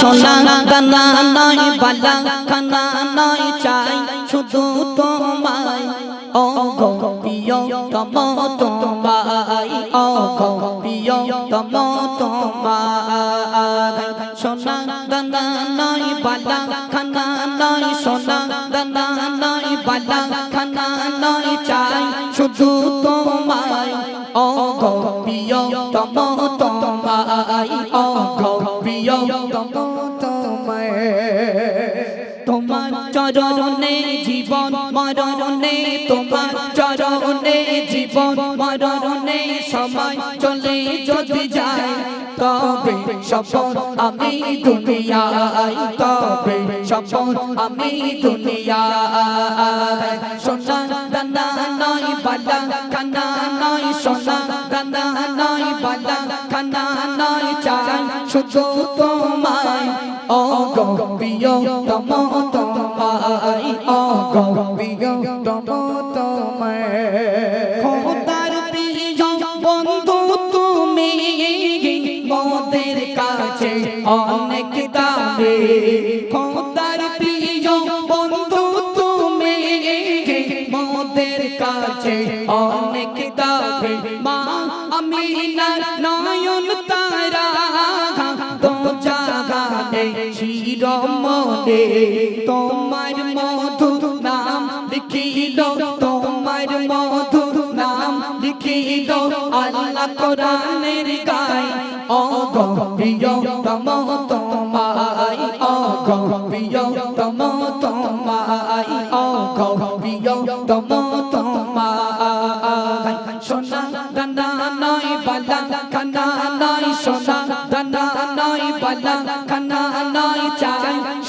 সোনা দানা নয় বালা খানা নয় চাই শুধু তোমায়। ও গো প্রিয় তম তোমায় ও গো প্রিয় তম তোমায়। সোনা দানা নয় বালা খানা নয় সোনা দানা নয় বালা খানা নয় চাই শুধু তোমায়। ও গো প্রিয় তম তোমায় ও চরণে জীবন মরণে, তোমার চরণে জীবন মরণে, সময় চলে যদি যায়, তবে সফল আমি দুনিয়ায়, তবে সফল আমি দুনিয়ায়। সোনা দানা নয়, বালা কানা নয়, সোনা দানা নয়, বালা কানা নয়, চাই শুধু তোমায়। ও গো প্রিয় তম খোদার প্রিয় বন্ধু তুমি, মোদের কাছে অনেক দামে খোদার প্রিয় বন্ধু তুমি, মোদের কাছে অনেক দামে মা আমি নয়ন তো জাগানে শিরমনে তোমার মধু নাম লিখিল তোমার মধু নাম লিখিল আল্লাহ কোরআনের গায় ও গো প্রিয় তম তোমায় ও গো প্রিয় তম তোমায় ও গো প্রিয় তম তোমায় সোনা দানা নয় বালা খানা নয় সোনা দানা নয় বালা খানা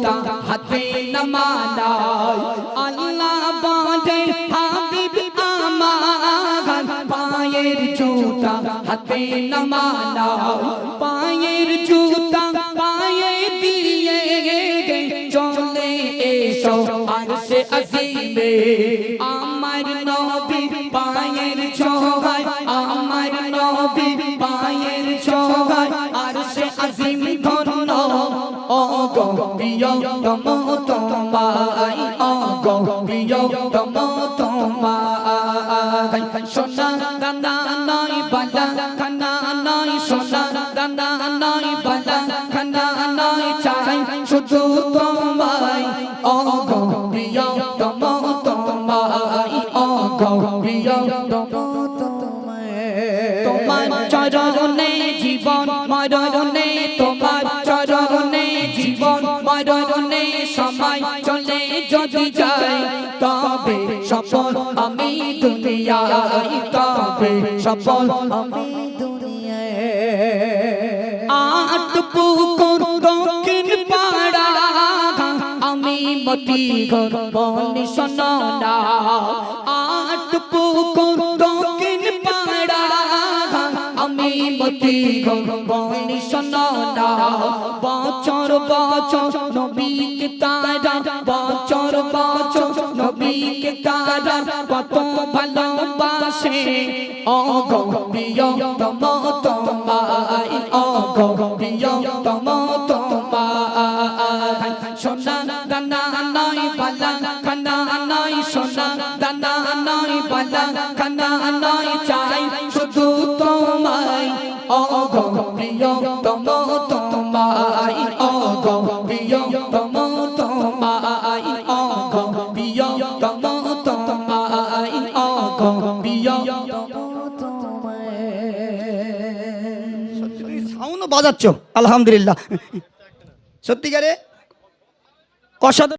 জুতা হাতে নমানায় আল্লাহ পাদে হাবিব আমার পায়ের জুতা হাতে নমানায় পায়ের জুতা পায়ে দিয়ে চলে এসো আর সে আসিবে আমার নবী পায়ের ছোগায় আমার নবী পায়ের ছোগায় গো প্রিয় তম তোমায় ও গো প্রিয় তম তোমায় সোনা দানা নয় বালা, খানা নয় সোনা দানা নয় বালা, খানা নয় চাই, শুধু তোমায়। ও গো তোমায় ও গো তোমায় তোমার চরণে জীবন তবে সফল আমি দুনিয়ায় তবে সফল আমি দুনিয়ায়। আট পুকুর দক্ষিণ পাড়া, আমি মতি ঘর বলি শোনো আট পুকুর দক্ষিণ পাড়া, আমি মতি ঘর বলি শোনো বছর বছর নবীকে তারা, বছর বছর তারা কত ভালোবাসে। ও গো প্রিয় তম তোমায় ও গো প্রিয় তম তোমায়। সোনা দানা নয় বালা খানা নয় সোনা দানা নয় বালা খানা নয় চাই শুধু তোমায়। ও গো প্রিয় তম তোমায় ও বাজাচ্ছ। আলহামদুলিল্লাহ। সত্যিকারে অসাধারণ